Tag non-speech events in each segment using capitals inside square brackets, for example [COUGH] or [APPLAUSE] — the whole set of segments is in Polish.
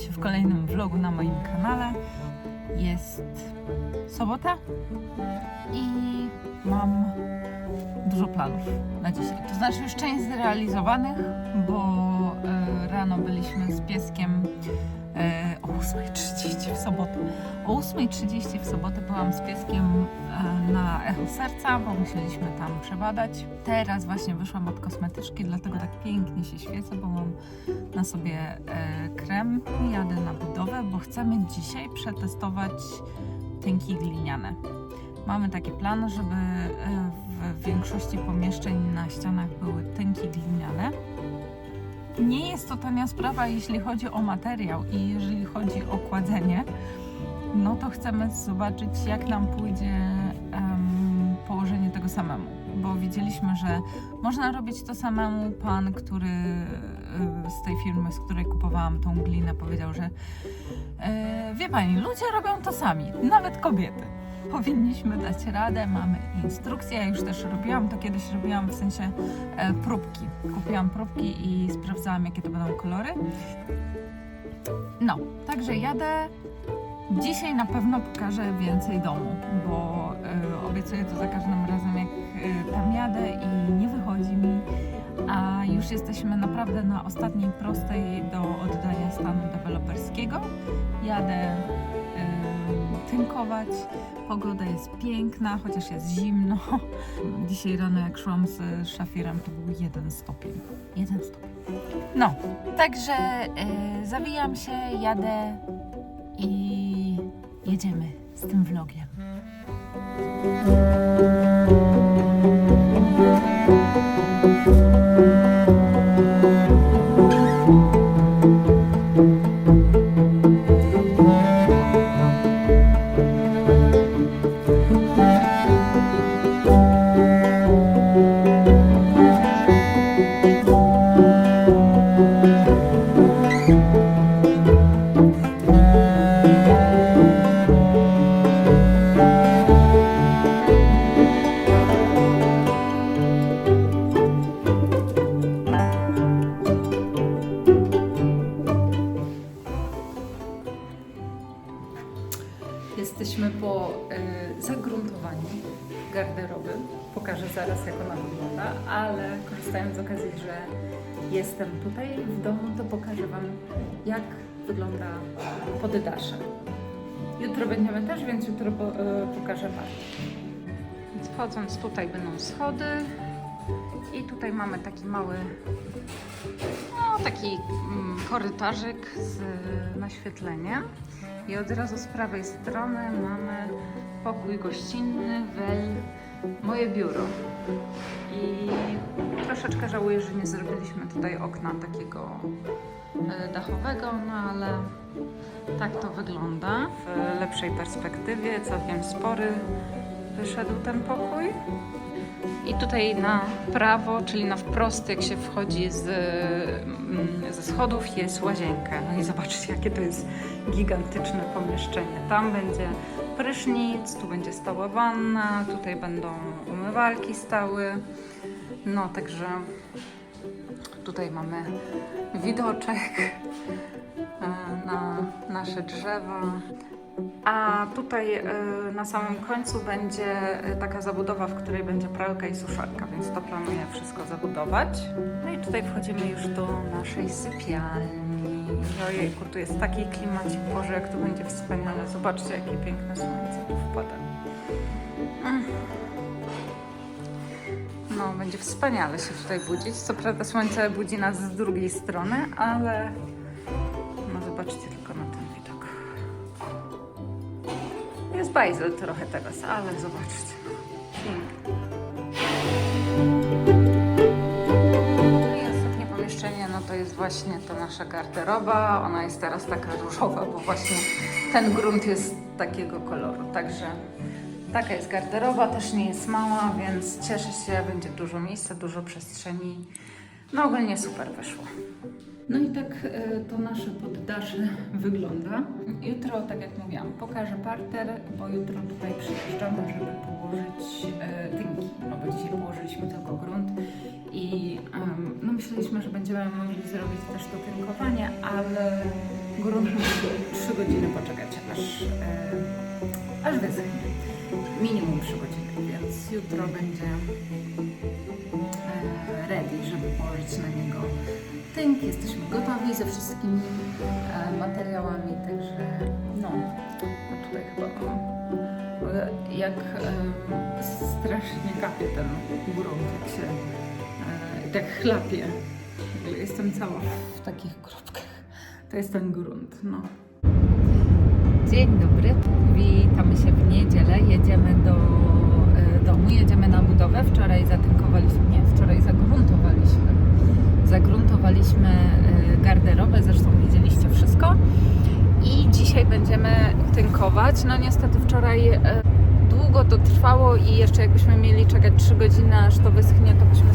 się w kolejnym vlogu na moim kanale. Jest sobota i mam dużo planów na dzisiaj. To znaczy już część zrealizowanych, bo e, rano byliśmy z pieskiem o 8.30 w sobotę. O 8.30 w sobotę byłam z pieskiem e, na Echo Serca, bo musieliśmy tam przebadać. Teraz właśnie wyszłam od kosmetyczki, dlatego tak pięknie się świecę, bo mam na sobie e, krem. Jadę na budowę, bo chcemy dzisiaj przetestować tynki gliniane. Mamy taki plan, żeby e, w większości pomieszczeń na ścianach były tynki gliniane. Nie jest to tania sprawa, jeśli chodzi o materiał i jeżeli chodzi o kładzenie. No to chcemy zobaczyć, jak nam pójdzie em, położenie tego samemu. Bo widzieliśmy, że można robić to samemu. Pan, który z tej firmy, z której kupowałam tą glinę, powiedział, że e, wie pani, ludzie robią to sami, nawet kobiety. Powinniśmy dać radę, mamy instrukcję. Ja już też robiłam to kiedyś, robiłam w sensie e, próbki. Kupiłam próbki i sprawdzałam, jakie to będą kolory. No, także jadę. Dzisiaj na pewno pokażę więcej domu, bo e, obiecuję to za każdym razem, jak e, tam jadę i nie wychodzi mi, a już jesteśmy naprawdę na ostatniej prostej do oddania stanu deweloperskiego. Jadę tynkować. Pogoda jest piękna, chociaż jest zimno. Dzisiaj rano, jak szłam z szafirem, to był jeden stopień. Jeden stopień. No, także e, zawijam się, jadę i jedziemy z tym vlogiem. Jestem tutaj w domu, to pokażę Wam, jak wygląda poddasze. Jutro będziemy też, więc jutro po, y, pokażę bardziej. Więc wchodząc tutaj będą schody i tutaj mamy taki mały no, taki mm, korytarzyk z naświetleniem. I od razu z prawej strony mamy pokój gościnny, wel, moje biuro. I troszeczkę żałuję, że nie zrobiliśmy tutaj okna takiego e, dachowego, no ale tak to wygląda. W lepszej perspektywie, całkiem spory wyszedł ten pokój. I tutaj na prawo, czyli na wprost, jak się wchodzi z, mm, ze schodów, jest łazienka. No i zobaczcie, jakie to jest gigantyczne pomieszczenie. Tam będzie prysznic, tu będzie stała wanna, tutaj będą umywalki stały. No, także tutaj mamy widoczek e, na nasze drzewa. A tutaj e, na samym końcu będzie e, taka zabudowa, w której będzie pralka i suszarka, więc to planuję wszystko zabudować. No i tutaj wchodzimy już do naszej sypialni. Ojejku, tu jest taki klimacik, Boże, jak tu będzie wspaniale. Zobaczcie, jakie piękne słońce tu wpada. Mm. No, będzie wspaniale się tutaj budzić. Co prawda słońce budzi nas z drugiej strony, ale no zobaczcie tylko na ten widok. Jest bajzel trochę teraz, ale zobaczcie. Jest właśnie ta nasza garderoba. Ona jest teraz taka różowa, bo właśnie ten grunt jest takiego koloru. Także taka jest garderoba, też nie jest mała, więc cieszę się, będzie dużo miejsca, dużo przestrzeni. No ogólnie super wyszło. No i tak e, to nasze poddasze wygląda. Jutro, tak jak mówiłam, pokażę parter, bo jutro tutaj przyjeżdżamy, żeby położyć e, tynki, no bo dzisiaj położyliśmy tylko grunt i no myśleliśmy, że będziemy mogli zrobić też to tynkowanie, ale grunt [LAUGHS] musi 3 godziny poczekać, aż, e, aż wyschnie. Minimum 3 godziny, więc jutro będzie e, ready, żeby położyć na niego tynk. Jesteśmy gotowi ze wszystkimi e, materiałami, także no, tutaj chyba jak em, strasznie kapie ten grunt, jak się e, tak chlapie. Jestem cała w takich kropkach. To jest ten grunt, no. Dzień dobry. Witamy się w niedzielę. Jedziemy do e, domu, jedziemy na budowę. Wczoraj zatynkowaliśmy, nie, wczoraj zagruntowaliśmy. Zagruntowaliśmy e, garderobę, zresztą widzieliście wszystko. I dzisiaj będziemy tynkować. No niestety wczoraj e, długo to trwało i jeszcze jakbyśmy mieli czekać 3 godziny, aż to wyschnie, to byśmy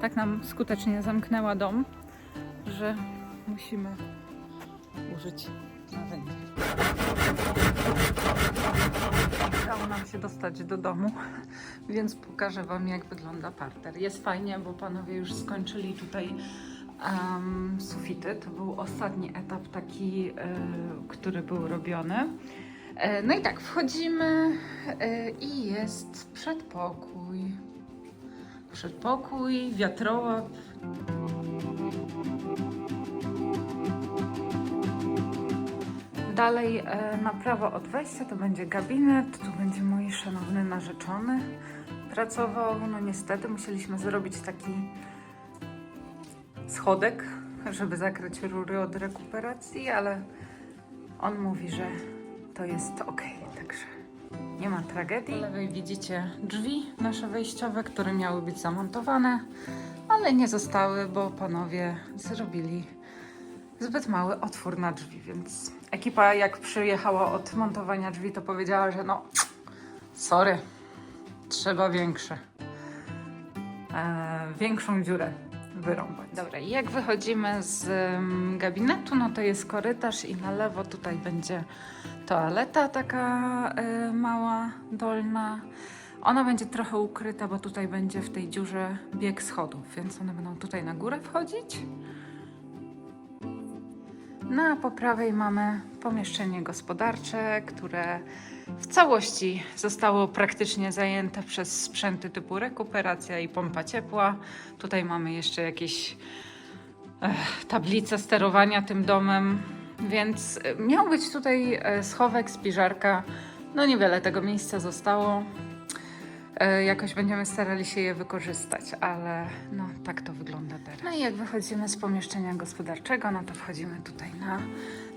Tak nam skutecznie zamknęła dom, że musimy użyć narzędzi. Udało nam się dostać do domu, więc pokażę Wam, jak wygląda parter. Jest fajnie, bo panowie już skończyli tutaj em, sufity. To był ostatni etap taki, e, który był robiony. E, no i tak, wchodzimy e, i jest przedpokój. Przedpokój, wiatrołap. Dalej e, na prawo od wejścia to będzie gabinet, tu będzie mój szanowny narzeczony pracował. No niestety musieliśmy zrobić taki schodek, żeby zakryć rury od rekuperacji, ale on mówi, że to jest ok, nie ma tragedii. Po lewej widzicie drzwi nasze wejściowe, które miały być zamontowane, ale nie zostały, bo panowie zrobili zbyt mały otwór na drzwi, więc ekipa jak przyjechała od montowania drzwi, to powiedziała, że no sorry, trzeba większe. E, większą dziurę wyrąbać. Dobra, jak wychodzimy z gabinetu, no to jest korytarz i na lewo tutaj będzie toaleta taka e, mała, dolna. Ona będzie trochę ukryta, bo tutaj będzie w tej dziurze bieg schodów, więc one będą tutaj na górę wchodzić. No a po prawej mamy pomieszczenie gospodarcze, które w całości zostało praktycznie zajęte przez sprzęty typu rekuperacja i pompa ciepła. Tutaj mamy jeszcze jakieś eh, tablice sterowania tym domem, więc e, miał być tutaj e, schowek, spiżarka. No niewiele tego miejsca zostało. E, Jakoś będziemy starali się je wykorzystać, ale no tak to wygląda teraz. No i jak wychodzimy z pomieszczenia gospodarczego, no to wchodzimy tutaj na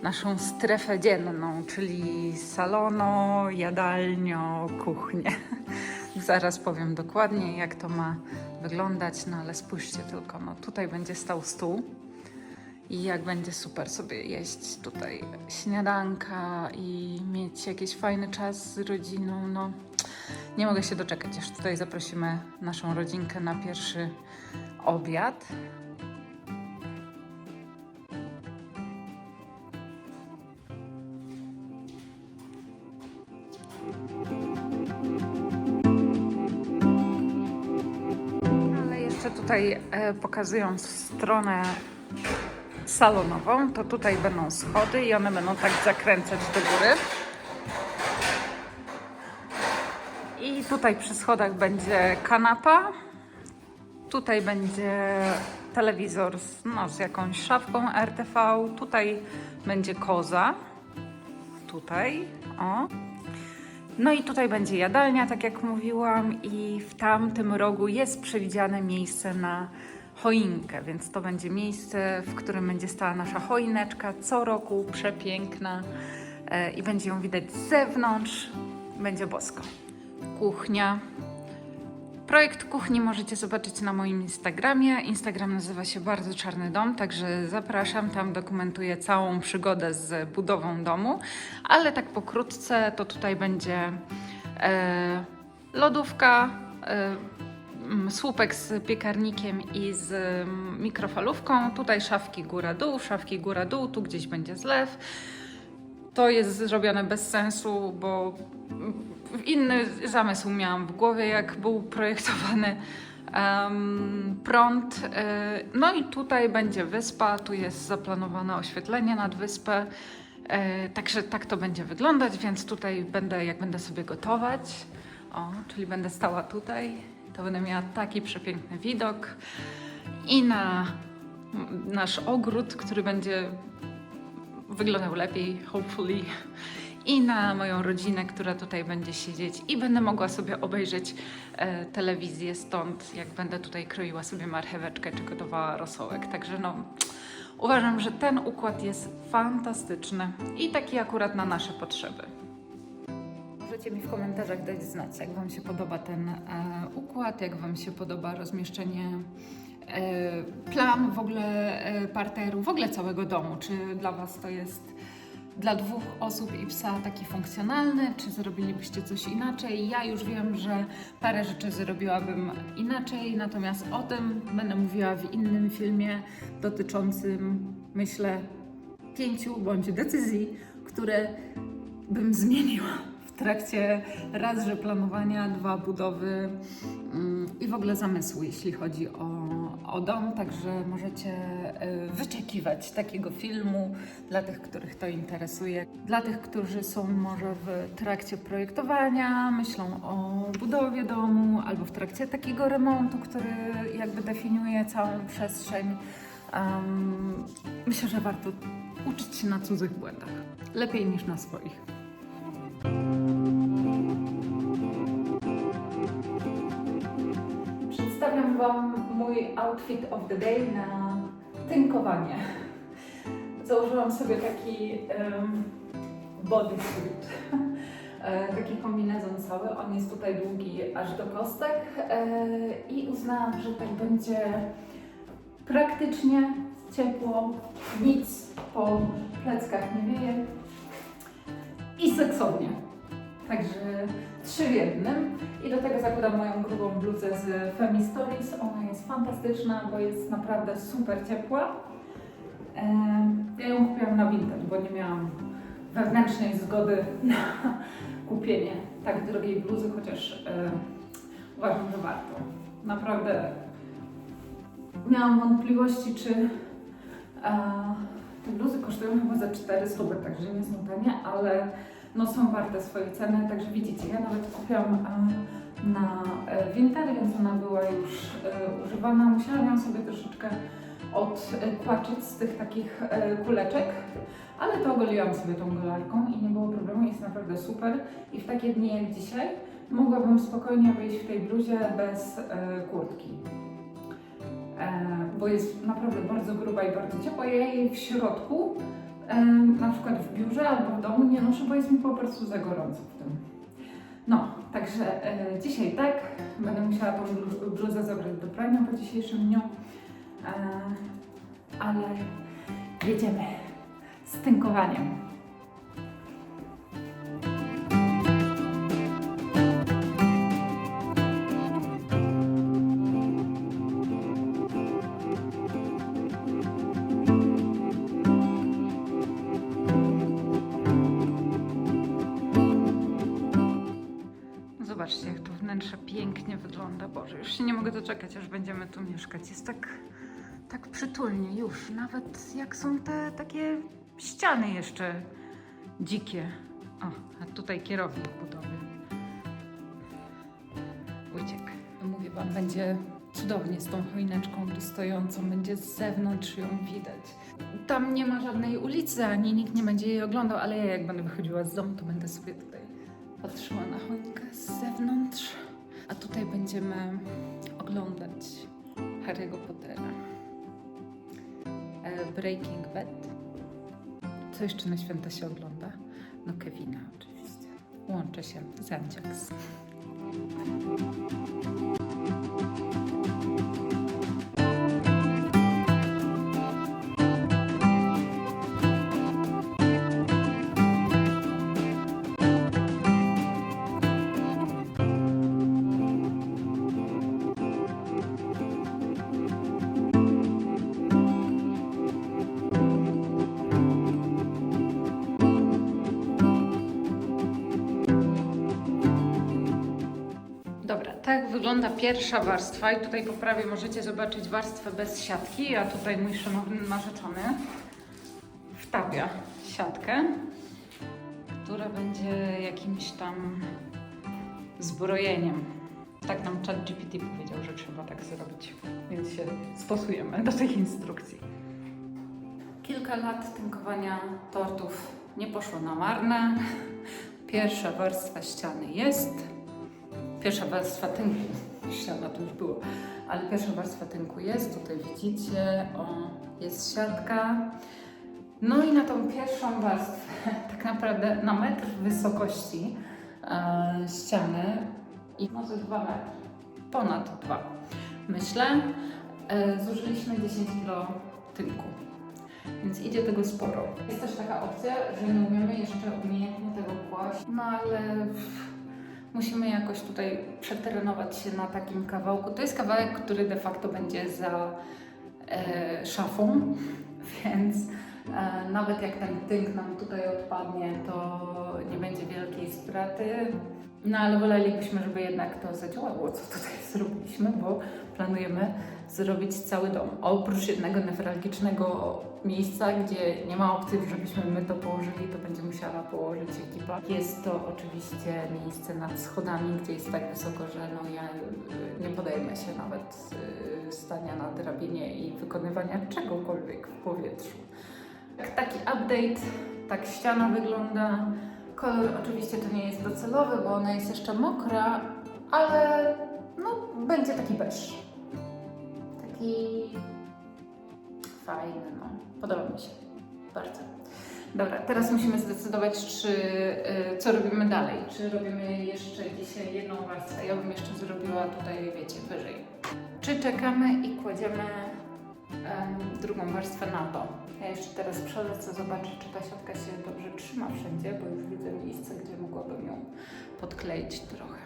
naszą strefę dzienną, czyli salono, jadalnio, kuchnię. [LAUGHS] Zaraz powiem dokładnie, jak to ma wyglądać, no ale spójrzcie tylko, no tutaj będzie stał stół i jak będzie super sobie jeść tutaj śniadanka i mieć jakiś fajny czas z rodziną. No, nie mogę się doczekać, aż tutaj zaprosimy naszą rodzinkę na pierwszy obiad. Ale jeszcze tutaj e, pokazują stronę salonową, to tutaj będą schody i one będą tak zakręcać do góry. I tutaj przy schodach będzie kanapa. Tutaj będzie telewizor z, no, z jakąś szafką RTV. Tutaj będzie koza. Tutaj, o. No i tutaj będzie jadalnia, tak jak mówiłam, i w tamtym rogu jest przewidziane miejsce na choinkę, więc to będzie miejsce, w którym będzie stała nasza choineczka co roku, przepiękna e, i będzie ją widać z zewnątrz. Będzie bosko. Kuchnia. Projekt kuchni możecie zobaczyć na moim Instagramie. Instagram nazywa się Bardzo Czarny Dom, także zapraszam. Tam dokumentuję całą przygodę z budową domu. Ale tak pokrótce to tutaj będzie e, lodówka, e, słupek z piekarnikiem i z mm, mikrofalówką. Tutaj szafki góra-dół, szafki góra-dół, tu gdzieś będzie zlew. To jest zrobione bez sensu, bo inny zamysł miałam w głowie, jak był projektowany em, prąd. Y, No i tutaj będzie wyspa, tu jest zaplanowane oświetlenie nad wyspę. Y, Także tak to będzie wyglądać, więc tutaj będę, jak będę sobie gotować, o, czyli będę stała tutaj, to będę miała taki przepiękny widok i na nasz ogród, który będzie wyglądał lepiej, hopefully. I na moją rodzinę, która tutaj będzie siedzieć, i będę mogła sobie obejrzeć e, telewizję stąd, jak będę tutaj kroiła sobie marcheweczkę czy gotowała rosołek. Także no, uważam, że ten układ jest fantastyczny i taki akurat na nasze potrzeby. Możecie mi w komentarzach dać znać, jak Wam się podoba ten e, układ, jak Wam się podoba rozmieszczenie, e, plan w ogóle e, parteru, w ogóle całego domu. Czy dla Was to jest dla dwóch osób i psa taki funkcjonalny, czy zrobilibyście coś inaczej? Ja już wiem, że parę rzeczy zrobiłabym inaczej, natomiast o tym będę mówiła w innym filmie dotyczącym, myślę, pięciu bądź decyzji, które bym zmieniła trakcie raz, że planowania, dwa budowy mm, i w ogóle zamysłu, jeśli chodzi o, o dom. Także możecie y, wyczekiwać takiego filmu dla tych, których to interesuje. Dla tych, którzy są może w trakcie projektowania, myślą o budowie domu albo w trakcie takiego remontu, który jakby definiuje całą przestrzeń. Em, myślę, że warto uczyć się na cudzych błędach. Lepiej niż na swoich. Wam mój outfit of the day na tynkowanie. Założyłam sobie taki um, bodysuit, e, taki kombinezon cały. On jest tutaj długi aż do kostek e, i uznałam, że tak będzie praktycznie, ciepło, nic po pleckach nie wieje i seksownie. Także trzy w jednym. I do tego zakładam moją grubą bluzę z Femi Stories. Ona jest fantastyczna, bo jest naprawdę super ciepła. Ja ją kupiłam na Vinted, bo nie miałam wewnętrznej zgody na kupienie tak drogiej bluzy, chociaż uważam, że warto. Naprawdę miałam wątpliwości, czy e, te bluzy kosztują chyba za 4 zł, także nie są tanie, ale no są warte swojej ceny, także widzicie, ja nawet kupiłam e, na e, Vinted, więc ona była już e, używana. Musiałam ją sobie troszeczkę odkłaczyć z tych takich e, kuleczek, ale to ogoliłam sobie tą golarką i nie było problemu, jest naprawdę super. I w takie dni jak dzisiaj mogłabym spokojnie wyjść w tej bluzie bez e, kurtki. E, bo jest naprawdę bardzo gruba i bardzo ciepła. Ja jej w środku, e, na przykład w biurze albo w domu nie noszę, bo jest mi po prostu za gorąco w tym. No, także e, dzisiaj tak. Będę musiała tą blu- bluzę zabrać do prania po dzisiejszym dniu. E, ale jedziemy z tynkowaniem. Boże, już się nie mogę doczekać, aż będziemy tu mieszkać. Jest tak, tak przytulnie już. Nawet jak są te takie ściany jeszcze dzikie. O, a tutaj kierownik budowy. Wójciek. Mówię wam, będzie cudownie z tą choineczką tu stojącą. Będzie z zewnątrz ją widać. Tam nie ma żadnej ulicy, ani nikt nie będzie jej oglądał, ale ja jak będę wychodziła z domu, to będę sobie tutaj patrzyła na choinkę z zewnątrz. A tutaj będziemy oglądać Harry'ego Pottera. E, Breaking Bad. Co jeszcze na święta się ogląda? No Kevina oczywiście. Łączy się z Andziaks. Wygląda pierwsza warstwa i tutaj po prawej możecie zobaczyć warstwę bez siatki, a tutaj mój szanowny narzeczony wtapia siatkę, która będzie jakimś tam zbrojeniem. Tak nam ChatGPT powiedział, że trzeba tak zrobić, więc się stosujemy do tych instrukcji. Kilka lat tynkowania tortów nie poszło na marne. Pierwsza warstwa ściany jest. Pierwsza warstwa tynku, ściana to już było, ale pierwsza warstwa tynku jest, tutaj widzicie, o, jest siatka. No i na tą pierwszą warstwę, [LAUGHS] tak naprawdę na metr wysokości e, ściany i może dwa metry, ponad dwa, myślę, e, zużyliśmy 10 kg tynku. Więc idzie tego sporo. Jest też taka opcja, że nie umiemy jeszcze umiejętnie tego kłaść, no ale musimy jakoś tutaj przeterenować się na takim kawałku. To jest kawałek, który de facto będzie za e, szafą, [LAUGHS] więc e, nawet jak ten tynk nam tutaj odpadnie, to nie będzie wielkiej straty. No ale wolelibyśmy, żeby jednak to zadziałało, co tutaj [LAUGHS] zrobiliśmy, bo planujemy zrobić cały dom. Oprócz jednego newralgicznego miejsca, gdzie nie ma opcji, żebyśmy my to położyli, to będzie musiała położyć ekipa. Jest to oczywiście miejsce nad schodami, gdzie jest tak wysoko, że no ja y, nie podejmę się nawet y, stania na drabinie i wykonywania czegokolwiek w powietrzu. Tak, Taki update, tak ściana wygląda. Kolor oczywiście to nie jest docelowy, bo ona jest jeszcze mokra, ale no będzie taki beż. Taki fajny, no. Podoba mi się. Bardzo. Dobra, teraz musimy zdecydować, czy, y, co robimy dalej. Czy robimy jeszcze dzisiaj jedną warstwę? Ja bym jeszcze zrobiła tutaj, wiecie, wyżej. Czy czekamy i kładziemy em, drugą warstwę na to? Ja jeszcze teraz przelecę, zobaczę, czy ta siatka się dobrze trzyma wszędzie, bo już widzę miejsce, gdzie mogłabym ją podkleić trochę.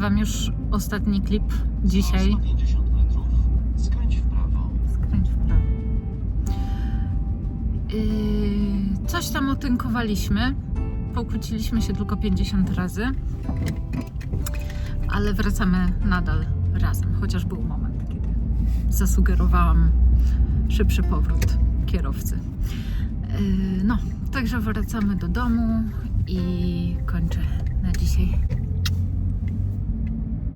Nagrywam już ostatni klip dzisiaj. 150 metrów. Skręć w prawo. Skręć w prawo. Yy, coś tam otynkowaliśmy. Pokłóciliśmy się tylko 50 razy. Ale wracamy nadal razem. Chociaż był moment, kiedy zasugerowałam szybszy powrót kierowcy. Yy, no, także wracamy do domu i kończę na dzisiaj